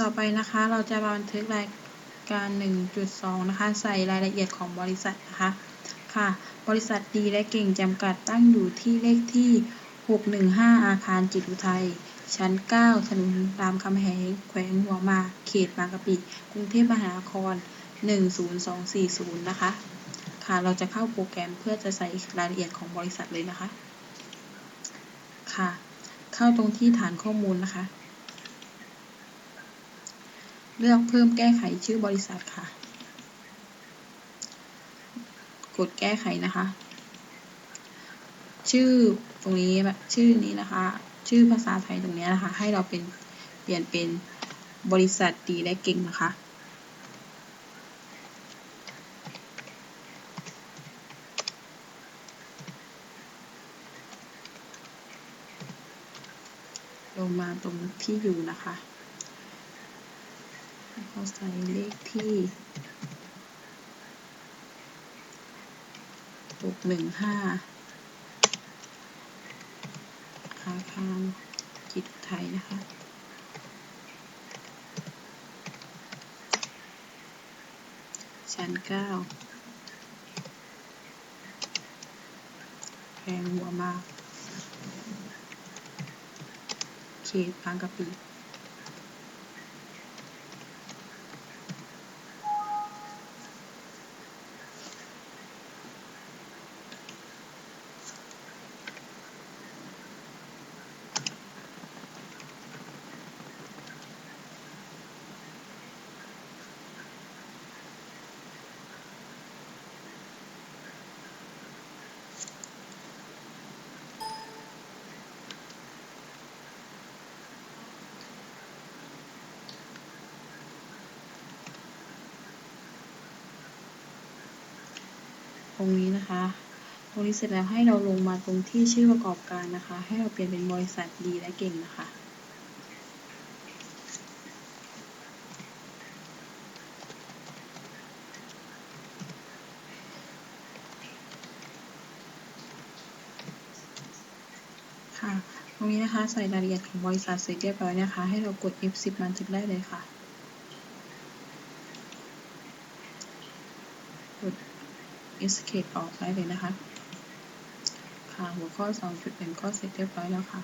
ต่อไปนะคะเราจะมาบันทึกรายการ 1.2 นะคะ ใส่รายละเอียดของบริษัทนะคะค่ะ บริษัทดีและเก่งจำกัดตั้งอยู่ที่เลขที่ 615 อาคารจิตอุทัย ชั้น 9 ถนนรามคำแหง แขวงหัวมา เขตบางกะปิ กรุงเทพมหานคร 10240 นะคะ ค่ะ เราจะเข้าโปรแกรมเพื่อจะใส่รายละเอียดของบริษัทเลยนะคะ ค่ะ เข้าตรงที่ฐานข้อมูลนะคะ เลือกเพิ่มแก้ไขชื่อบริษัทค่ะ กดแก้ไขนะคะ ชื่อตรงนี้แบบชื่อนี้นะคะ ชื่อภาษาไทยตรงนี้นะคะ ให้เราเป็นเปลี่ยนเป็นบริษัทดีและเก่งนะคะลงมาตรงที่อยู่นะคะ แล้วก็ใส่เลขที่หกหนึ่งห้าอาคารกิจไทยนะคะชั้นเก้าแพงหัวมาก เขตบางกะปิ ตรงนี้นะคะ ตรงนี้เสร็จแล้วให้เราลงมาตรงที่ชื่อประกอบการนะคะ ให้เราเปลี่ยนเป็นบริษัทดีและเก่งนะคะค่ะ ตรงนี้นะคะใส่รายละเอียดของบริษัทเสร็จเรียบร้อยนะคะ ให้เรากด F10 บันทึกได้เลยค่ะกด escape ออกได้เลยนะคะ ค่ะ หัวข้อ2.1ก็เสร็จเรียบร้อยแล้วค่ะ